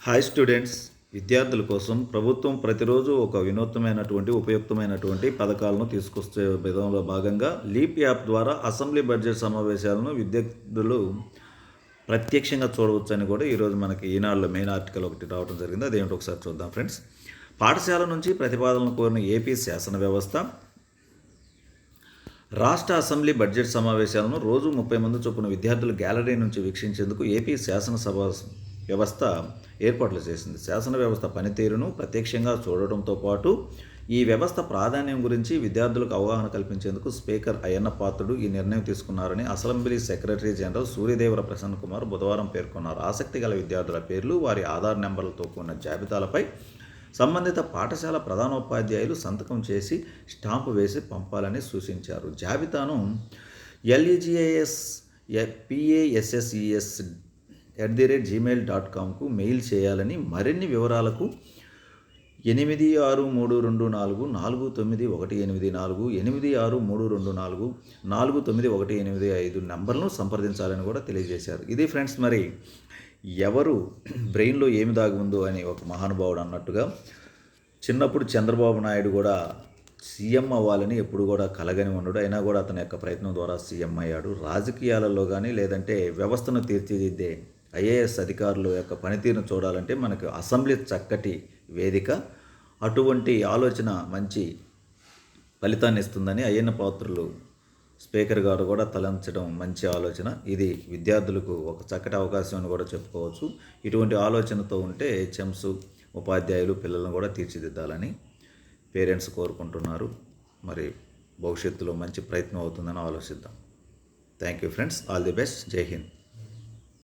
Hi students విద్యార్థుల కోసం ప్రభుత్వం ప్రతిరోజు ఒక వినూత్నమైనటువంటి ఉపయుక్తమైనటువంటి పథకాలను తీసుకొచ్చే విధంలో భాగంగా లీప్ యాప్ ద్వారా అసెంబ్లీ బడ్జెట్ సమావేశాలను విద్యార్థులు ప్రత్యక్షంగా చూడవచ్చని కూడా ఈరోజు మనకి ఈనాడులో మెయిన్ ఆర్టికల్ ఒకటి రావడం జరిగింది. అదేంటి ఒకసారి చూద్దాం ఫ్రెండ్స్. పాఠశాల నుంచి ప్రతిపాదనలు కోరిన ఏపీ శాసన వ్యవస్థ రాష్ట్ర అసెంబ్లీ బడ్జెట్ సమావేశాలను రోజు ముప్పై మంది చొప్పున విద్యార్థులు గ్యాలరీ నుంచి వీక్షించేందుకు ఏపీ శాసనసభ వ్యవస్థ ఏర్పాట్లు చేసింది. శాసన వ్యవస్థ పనితీరును ప్రత్యక్షంగా చూడటంతో పాటు ఈ వ్యవస్థ ప్రాధాన్యం గురించి విద్యార్థులకు అవగాహన కల్పించేందుకు స్పీకర్ అయ్యన్న పాత్రుడు ఈ నిర్ణయం తీసుకున్నారని assembly secretary general Suryadevara Prasanna Kumar బుధవారం పేర్కొన్నారు. ఆసక్తి గల విద్యార్థుల పేర్లు వారి ఆధార్ నెంబర్లతో కూడిన జాబితాలపై సంబంధిత పాఠశాల ప్రధానోపాధ్యాయులు సంతకం చేసి స్టాంపు వేసి పంపాలని సూచించారు. జాబితాను LEGIS PASSES at the rate Gmail dot కామ్కు mail చేయాలని మరిన్ని వివరాలకు ఎనిమిది ఆరు మూడు రెండు నాలుగు నాలుగు తొమ్మిది ఒకటి ఎనిమిది నాలుగు ఎనిమిది ఆరు మూడు రెండు నాలుగు నాలుగు తొమ్మిది ఒకటి ఎనిమిది ఐదు నెంబర్లను సంప్రదించాలని కూడా తెలియజేశారు. ఇది ఫ్రెండ్స్ మరి ఎవరు బ్రెయిన్లో ఏమి దాగి ఉందో అని ఒక మహానుభావుడు అన్నట్టుగా చిన్నప్పుడు చంద్రబాబు నాయుడు కూడా సీఎం అవ్వాలని ఎప్పుడు కూడా కలగని ఉండడు. అయినా కూడా అతని యొక్క ప్రయత్నం ద్వారా సీఎం అయ్యాడు. రాజకీయాలలో కానీ లేదంటే వ్యవస్థను తీర్చిదిద్దే ఐఏఎస్ అధికారుల యొక్క పనితీరును చూడాలంటే మనకు అసెంబ్లీ చక్కటి వేదిక అటువంటి ఆలోచన మంచి ఫలితాన్ని ఇస్తుందని అయ్యన్న పాత్రులు స్పీకర్ గారు కూడా తలంచడం మంచి ఆలోచన. ఇది విద్యార్థులకు ఒక చక్కటి అవకాశం అని కూడా చెప్పుకోవచ్చు. ఇటువంటి ఆలోచనతో ఉంటే హెచ్ఎంస్ ఉపాధ్యాయులు పిల్లలను కూడా తీర్చిదిద్దాలని పేరెంట్స్ కోరుకుంటున్నారు. మరి భవిష్యత్తులో మంచి ప్రయత్నం అవుతుందని ఆలోచిద్దాం. Thank you friends all the best Jai Hind